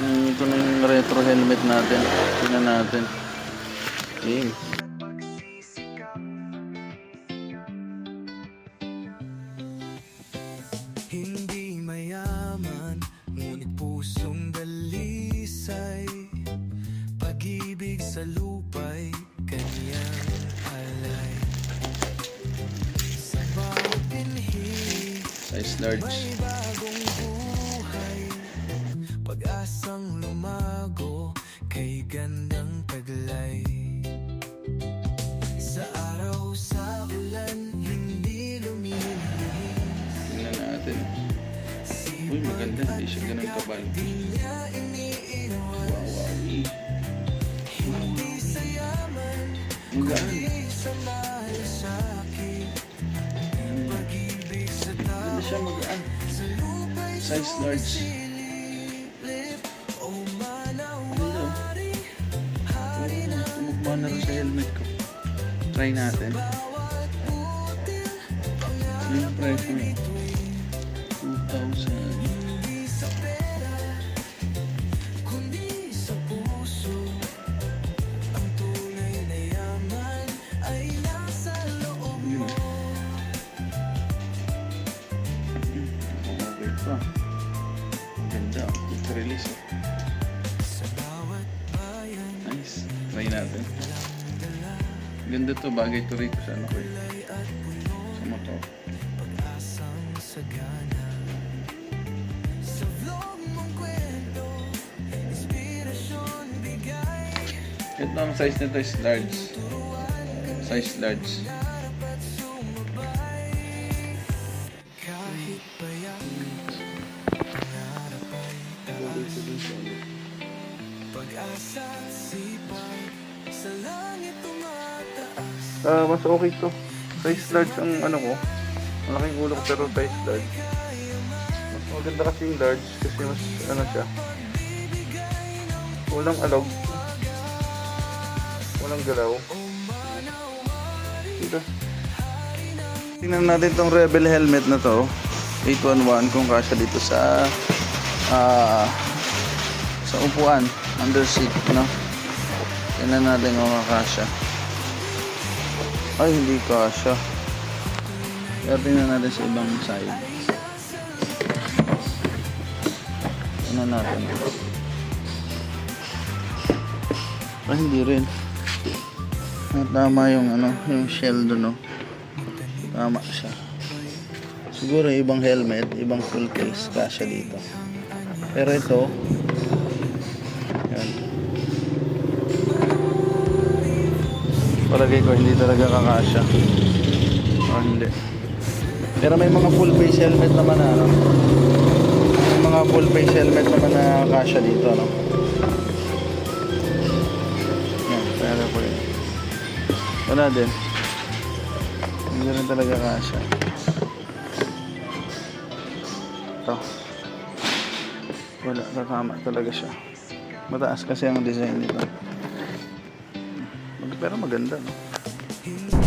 Mm, ito na yung retro helmet natin. Tingnan natin. Game. Hindi mayaman, ngunit pusong dalisay Pag-ibig sa lupa'y kanyang alay Sa bawat binhi, Size large. Pag-asang lumago kay gandang taglay Sa araw, sa ulan, hindi lumilihis Tingnan natin. Uy, maganda. Hindi siya ganun kabal. niya iniiwan Wow, wow. eh. Hindi sa yaman, Ang gaan. di sa malasakit Pag-ibig sa tao, sa lupa'y Size large. Na rin sa helmet ko. Try natin. butil Yung price mo. 2,000. Hindi sa pera, kundi sa puso Ang tunay na yaman ay nasa loob Yun. mo Okay pa. Ganda. Quick release. Nice. Try natin. Ganda to. Bagay to rito sa ano ko eh. Sa motor. Ito ang size nito is large. Size large. Pag-asa sipag Sa langit tumataas Ah, mas okay to. Size large ang ano ko. Malaking ulo ko pero size large. Mas maganda kasi yung large kasi mas ano siya. Walang alog. Walang galaw. Dito. Tingnan natin tong Rebel helmet na to. 811 kung kasya dito sa ah sa upuan under seat no. Tingnan natin kung kakasya. Ay, hindi kasya. Pero tingnan natin sa ibang side. Tingnan natin. Ay, hindi rin. Ah, tama yung ano, yung shell doon, no. Tama siya. Siguro ibang helmet, ibang full face, kasya dito. Pero ito, yan. Palagay ko hindi talaga kakasya. O hindi. Pero may mga full face helmet naman na ano. May mga full face helmet naman na kasya dito no. Yan, pero po yun. Wala din. Hindi rin talaga kasya. Ito. Wala, tatama talaga siya. Mataas kasi ang design nito pero maganda no?